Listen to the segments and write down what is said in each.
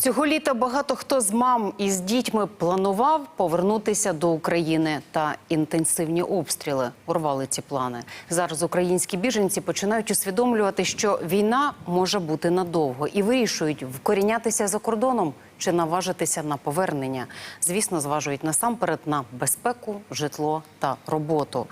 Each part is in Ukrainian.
Цього літа багато хто з мам із дітьми планував повернутися до України. Та інтенсивні обстріли урвали ці плани. Зараз українські біженці починають усвідомлювати, що війна може бути надовго і вирішують вкорінятися за кордоном чи наважитися на повернення. Звісно, зважують насамперед на безпеку, житло та роботу.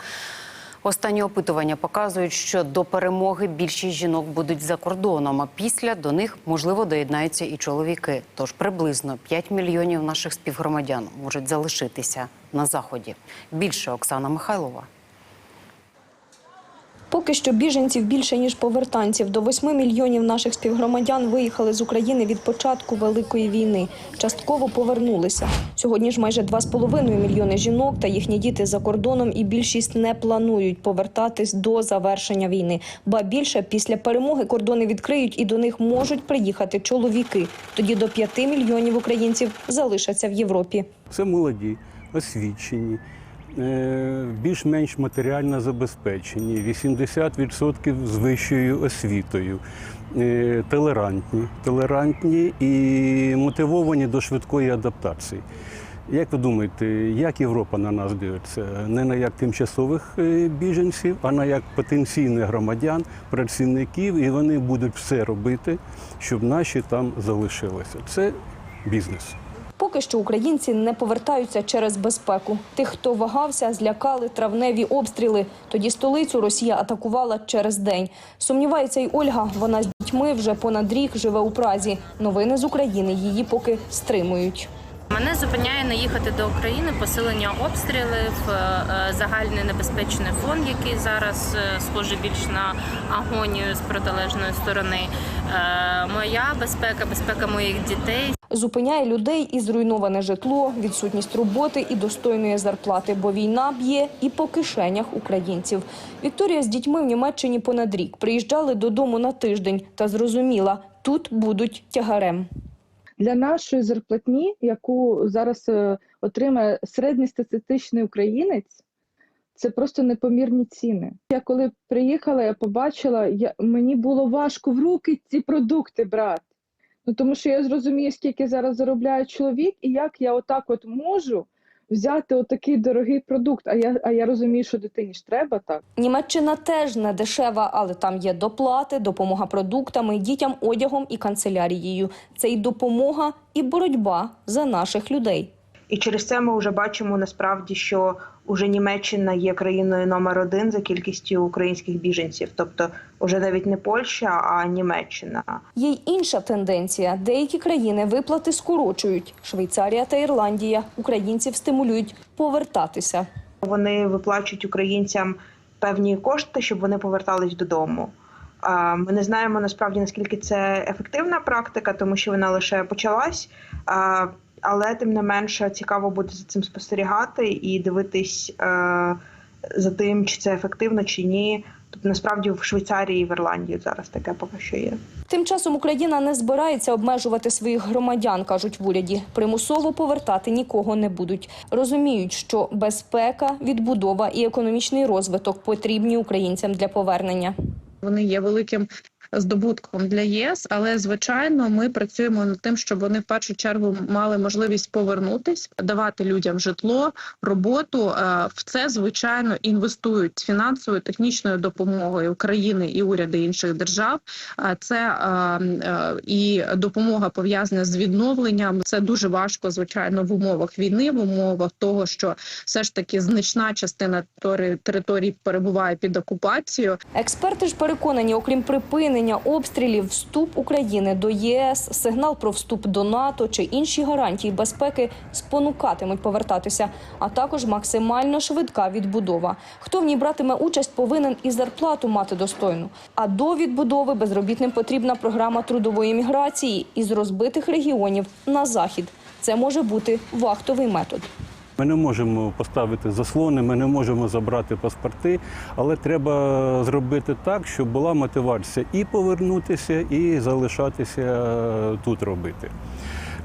Останні опитування показують, що до перемоги більшість жінок будуть за кордоном, а після до них можливо доєднаються і чоловіки. Тож приблизно 5 мільйонів наших співгромадян можуть залишитися на заході. Більше Оксана Михайлова. Поки що біженців більше ніж повертанців. До 8 мільйонів наших співгромадян виїхали з України від початку великої війни. Частково повернулися. Сьогодні ж майже 2,5 мільйони жінок та їхні діти за кордоном, і більшість не планують повертатись до завершення війни. Ба більше після перемоги кордони відкриють і до них можуть приїхати чоловіки. Тоді до 5 мільйонів українців залишаться в Європі. Це молоді, освічені, більш-менш матеріально забезпечені, 80% з вищою освітою, е, толерантні, толерантні і мотивовані до швидкої адаптації. Як ви думаєте, як Європа на нас дивиться? Не на як тимчасових е, біженців, а на як потенційних громадян, працівників, і вони будуть все робити, щоб наші там залишилися. Це бізнес. Поки що українці не повертаються через безпеку. Тих, хто вагався, злякали травневі обстріли. Тоді столицю Росія атакувала через день. Сумнівається й Ольга. Вона з дітьми вже понад рік живе у Празі. Новини з України її поки стримують. Мене зупиняє не їхати до України посилення обстрілів, е, е, загальний небезпечний фон, який зараз е, схоже більш на агонію з протилежної сторони. Моя безпека, безпека моїх дітей. Зупиняє людей і зруйноване житло, відсутність роботи і достойної зарплати, бо війна б'є і по кишенях українців. Вікторія з дітьми в Німеччині понад рік приїжджали додому на тиждень та зрозуміла, тут будуть тягарем. для нашої зарплатні, яку зараз е, отримає середньостатистичний українець, це просто непомірні ціни. Я коли приїхала, я побачила, я, мені було важко в руки ці продукти брати. Ну тому що я зрозумію, скільки зараз заробляє чоловік, і як я отак от можу взяти отакий дорогий продукт. А я, а я розумію, що дитині ж треба так. Німеччина теж не дешева, але там є доплати, допомога продуктами, дітям одягом і канцелярією. Це і допомога, і боротьба за наших людей. І через це ми вже бачимо насправді, що уже Німеччина є країною номер один за кількістю українських біженців, тобто вже навіть не Польща, а Німеччина. Є й інша тенденція. Деякі країни виплати скорочують. Швейцарія та Ірландія українців стимулюють повертатися. Вони виплачують українцям певні кошти, щоб вони повертались додому. Ми не знаємо насправді наскільки це ефективна практика, тому що вона лише почалась. Але тим не менше цікаво буде за цим спостерігати і дивитись е, за тим, чи це ефективно, чи ні. Тобто насправді в Швейцарії і в Ірландії зараз таке поки що є. Тим часом Україна не збирається обмежувати своїх громадян, кажуть в уряді. Примусово повертати нікого не будуть. Розуміють, що безпека, відбудова і економічний розвиток потрібні українцям для повернення. Вони є великим здобутком для ЄС, але звичайно ми працюємо над тим, щоб вони в першу чергу мали можливість повернутись, давати людям житло, роботу. Е, В це звичайно інвестують фінансовою технічною допомогою України і уряди інших держав. Е, Це е, і допомога пов'язана з відновленням. Це дуже важко, звичайно, в умовах війни, в умовах того, що все ж таки значна частина території- перебуває під окупацією. Експерти ж переконані, окрім припинення обстрілів, вступ України до ЄС, сигнал про вступ до НАТО чи інші гарантії безпеки спонукатимуть повертатися, а також максимально швидка відбудова. Хто в ній братиме участь, повинен і зарплату мати достойну. А до відбудови безробітним потрібна програма трудової міграції із розбитих регіонів на захід. Це може бути вахтовий метод. Ми не можемо поставити заслони, ми не можемо забрати паспорти, але треба зробити так, щоб була мотивація і повернутися, і залишатися тут робити.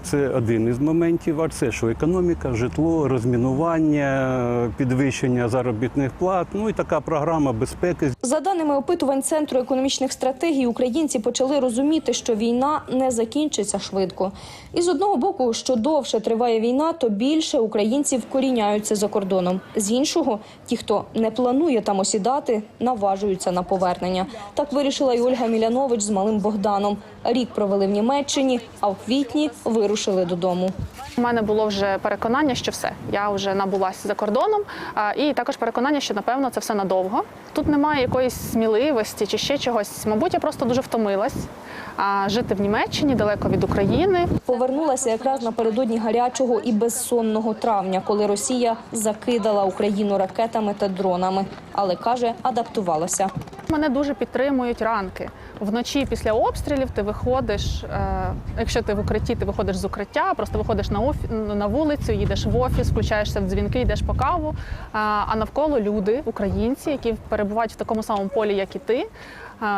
Це один із моментів. А це що економіка, житло, розмінування, підвищення заробітних плат. Ну і така програма безпеки. За даними опитувань Центру економічних стратегій, українці почали розуміти, що війна не закінчиться швидко. І з одного боку, що довше триває війна, то більше українців вкоріняються за кордоном. З іншого, ті, хто не планує там осідати, наважуються на повернення. Так вирішила і Ольга Мілянович з малим Богданом. Рік провели в Німеччині, а в квітні вирушили додому. У мене було вже переконання, що все, я вже набулася за кордоном, а, і також переконання, що напевно це все надовго. Тут немає якоїсь сміливості чи ще чогось. Мабуть, я просто дуже втомилась а, жити в Німеччині далеко від України. Повернулася якраз напередодні гарячого і безсонного травня, коли Росія закидала Україну ракетами та дронами. Але каже, адаптувалася. Мене дуже підтримують ранки. Вночі після обстрілів ти виходиш. Е, якщо ти в укритті, ти виходиш з укриття, просто виходиш на офі, на вулицю, їдеш в офіс, включаєшся в дзвінки, йдеш по каву. А, а навколо люди, українці, які перебувають в такому самому полі, як і ти.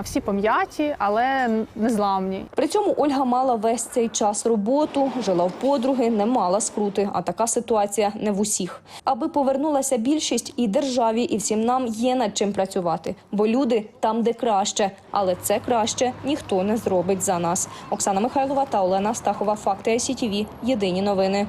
Всі пом'яті, але незламні. При цьому Ольга мала весь цей час роботу, жила в подруги, не мала скрути. А така ситуація не в усіх. Аби повернулася більшість, і державі, і всім нам є над чим працювати. Бо люди там, де краще, але це краще ніхто не зробить за нас. Оксана Михайлова та Олена Стахова. Факти ICTV. Єдині новини.